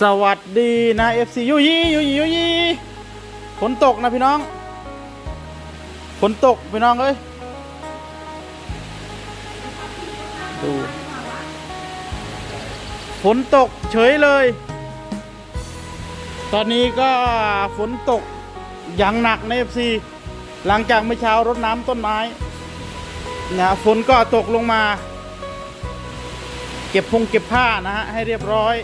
สวัสดีนะ FC ยุยียุยียุยีฝนตกนะพี่น้องฝนตกพี่น้องเอ้ยดูฝนตกเฉยเลย ตอนนี้ก็ฝนตกอย่างหนักใน FC หลังจากเมื่อเช้ารดน้ำต้นไม้นะฝนก็ตกลงมา เก็บพงเก็บผ้านะฮะให้เรียบร้อย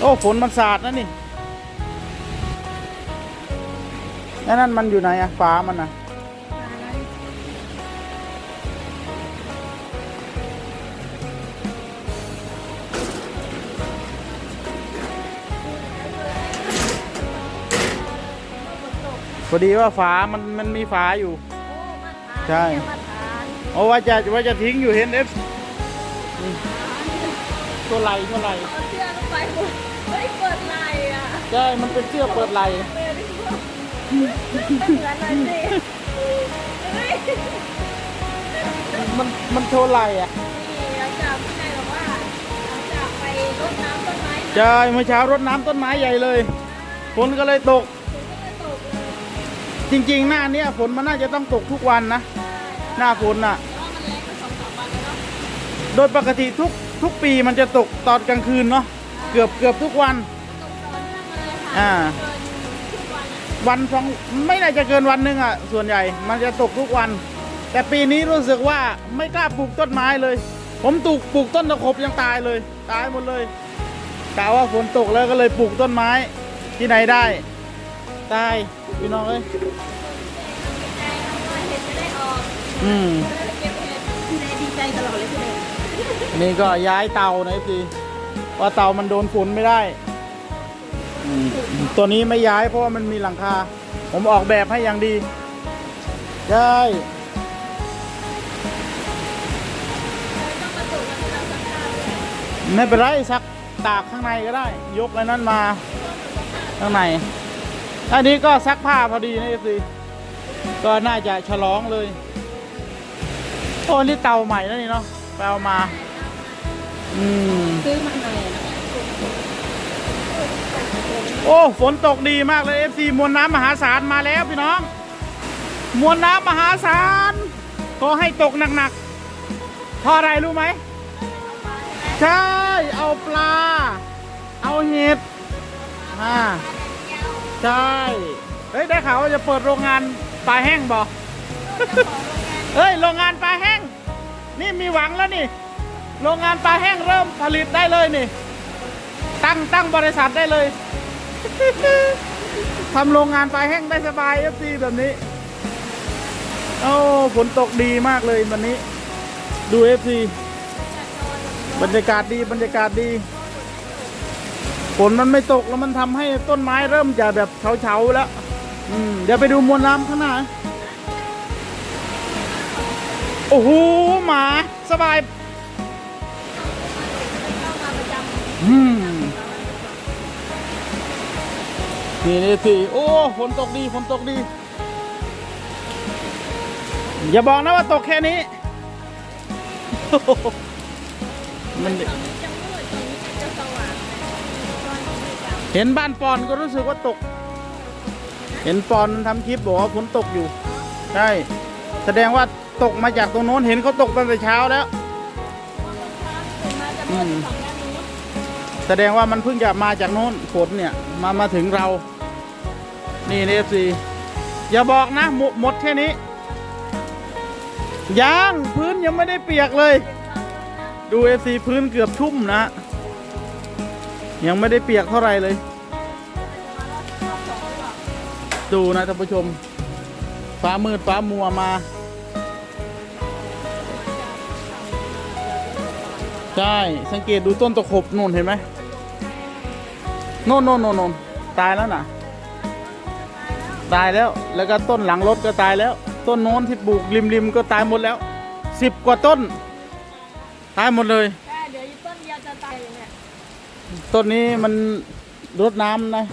โอ้ฝนมันสาดนะนี่แล้วนั่นมันอยู่ไหนอะฟ้ามันนะพอดีว่าฝามันมันมีฝาอยู่ ใช่โอ้ว่าจะว่าจะทิ้งอยู่เห็นเอฟตัวไหลตัวไหล เอาเสื้อลงไปหมดเฮ้ยเปิดไหลอะใช่มันเป็นเสื้อเปิดไหลม่เหมือนเลยสิเฮ้ยมันมันโชว์ไหลอะนี่หลังจากพี่นายบอกว่าหลังจากไปรดน้ำต้นไม้มาใช่เมื่อเช้ารดน้ำต้นไม้ใหญ่เลยฝนก็เลยตกฝนก็เลยตกเลยจริงๆ หน้าเนี้ยฝนมันน่าจะต้องตกทุกวันนะ หน้าฝนน่ะแล้วมันแรงไปสองสามวันแล้วเนาะโดยปกติทุกทุกปีมันจะตกตอนกลางคืนเนาะ เกือบเกือบทุกวัน ตกตอนนั้นมาเลยค่ะอ่า เกินทุกวันอะวันสองไม่น่าจะเกินวันหนึ่งอะ ส่วนใหญ่มันจะตกทุกวัน แต่ปีนี้รู้สึกว่าไม่กล้าปลูกต้นไม้เลย ผมปลูกปลูกต้นตะขบยังตายเลย ตายหมดเลยกะว่าฝนตกแล้วก็เลยปลูกต้นไม้ที่ไหนได้ ตายพี่น้องเอ้ยใจทำมาเห็ดจะได้ออกอืม เก็บเห็ดพี่นายดีใจตลอดเลยพี่นายนี่ก็ย้ายเตานะพี่ ว่าเตามันโดนฝุ่นไม่ได้อืมตัวนี้ไม่ย้ายเพราะว่ามันมีหลังคา ผมออกแบบให้อย่างดีใช่ต้ยไม่เป็นไรซักตากข้างในก็ได้ ยกไอ้นั้นมา ข้างใน อันนี้ก็ซักผ้าพอดีนะพี่ก็น่าจะฉลองเลยโอ้นี่เตาใหม่แล้วนี่เนาะไปเอามา อืมซื้อมาใหม่โอ้ ฝนตกดีมากเลย FC มวลน้ำมหาศาลมาแล้วพี่น้อง มวลน้ำมหาศาลขอให้ตกหนักๆเพราะอะไรรู้ไหม ใช่ เอาปลา เอาเห็ดอ่าใช่ เฮ้ย ได้ข่าวว่าจะเปิดโรงงานปลาแห้งบอกเฮ้ย โรงงานปลาแห้ง นี่มีหวังแล้วนี่ โรงงานปลาแห้งเริ่มผลิตได้เลยนี่ ตั้งตั้งบริษัทได้เลยทำโรงงานปลาแห้งได้สบายเอฟซีแบบนี้โอ้ฝนตกดีมากเลยวันนี้ ดูเอฟซีบรรยากาศดีบรรยากาศดีฝนมันไม่ตกแล้วมันทำให้ต้นไม้เริ่มจะแบบเฉาๆแล้วอืมเดี๋ยวไปดูมวลน้ำข้างหน้าโอ้โหหมาสบาย นี่นี่สิโอ้ฝนตกดีฝนตกดี อย่าบอกนะว่าตกแค่นี้ มันตอนนี้จะมืดตอนนี้จะสว่างตอนนี้จะเห็นบ้านปอนก็รู้สึกว่าตก เห็นปอนทำคลิปบอกว่าฝนตกอยู่ ใช่ แสดงว่าตกมาจากตรงโน้นเห็นเขาตกตั้งแต่เช้าแล้วตื่นม แสดงว่ามันเพิ่งจะมาจากโน้นฝนเนี่ยมามาถึงเรา นี่เอฟซีอย่าบอกนะหมดหมดแค่นี้ยังพื้นยังไม่ได้เปียกเลย ดูเอฟซีพื้นเกือบชุ่มนะ ยังไม่ได้เปียกเท่าไหร่เลย ดูนะท่านผู้ชม ฟ้ามืดฟ้ามัวมาใช่ สังเกตดูต้นตะขบนู่นเห็นไหม โน่นโน่นโน่นตายแล้วน่ะ ตายแล้วแล้วก็ต้นหลังรถก็ตายแล้ว ต้นโน้นที่ปลูกริมริมๆก็ตายหมดแล้วสิบกว่าต้น ตายหมดเลยเดี๋ยวต้นเดียวจะตายอยู่เนี่ยต้นนี้มันรดน้ำนะ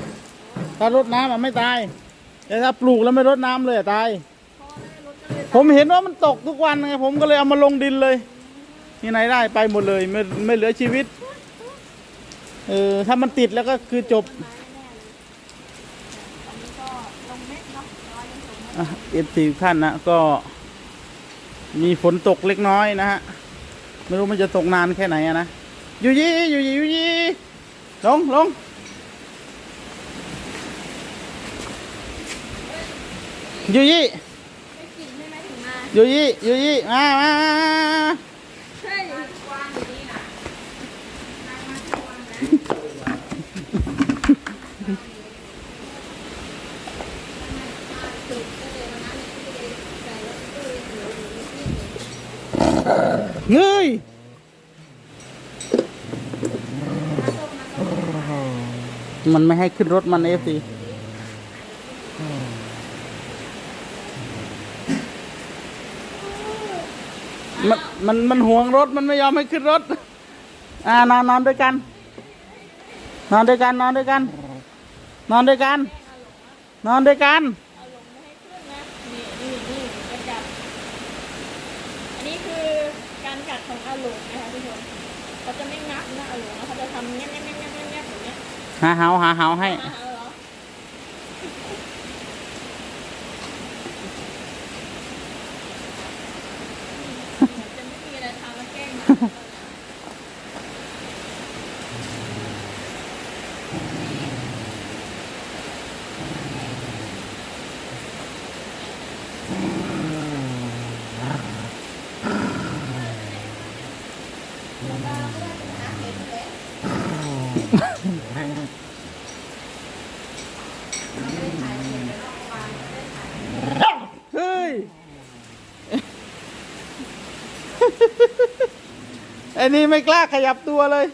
ถ้ารดน้ำมันไม่ตาย แต่ถ้าปลูกแล้วไม่รดน้ำเลยตายเพราะว่าแม่รถก็เลยผมเห็นว่ามันตกทุกวันไงผมก็เลยเอามาลงดินเลย ที่ไหนได้ไปหมดเลยไม่ไม่เหลือชีวิต เออถ้ามันติดแล้วก็คือจบเอ็ดเนาะร้อยยังสูงเม็ดอะเอฟซีท่านนะก็มีฝนตกเล็กน้อยนะฮะ ไม่รู้มันจะตกนานแค่ไหนอะนะอยู่ยี่อยู่ยี่อยู่ยี่ลงลงอยู่ยี่อยู่ยี่อยู่ยี่มามามามา ใช่กว้างอยู่นี่นะ เงย มันไม่ให้ขึ้นรถมันเอฟซีมันมันมันห่วงรถมันไม่ยอมให้ขึ้นรถ อ่านอนนอนด้วยกัน นอนด้วยกัน นอนด้วยกัน นอนด้วยกัน นอนด้วยกันเอาลงไม่ให้ขึ้นนะนี่นี่นี่จะจับนนี้คือการกัดของอาหลงนะคะทุกคนเขาจะไม่งับนะอาหลงเขาจะทำแง่ๆๆๆๆแบบเนี้ย หาเหาหาเหาให้มาหาเหรอเหมือนจะไม่มีอะไรทำแล้วแกล้งมัน เฮ้ย ไอ้นี่ไม่กล้าขยับตัวเลย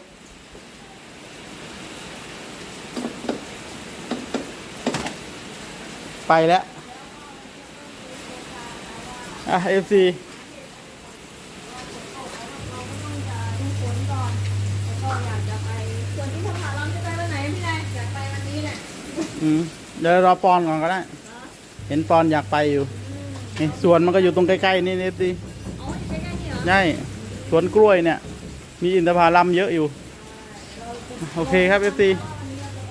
ไปแล้ว อะเอฟซีดูฝนก่อนแล้วก็อยากจะไปส่วนที่สภาเราจะไปวันไหนพี่นายอยากไปวันนี้แหละเดี๋ยวรอปอนก่อนก็ได้ เห็นปอนอยากไปอยู่นี่สวนมันก็อยู่ตรงใกล้ ๆ นี่เอ ใช่สวนกล้วยเนี่ย มีอินทผลัมเยอะอยู่ โอเคครับเอฟซี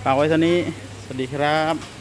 ฝากไว้เท่านี้ สวัสดีครับ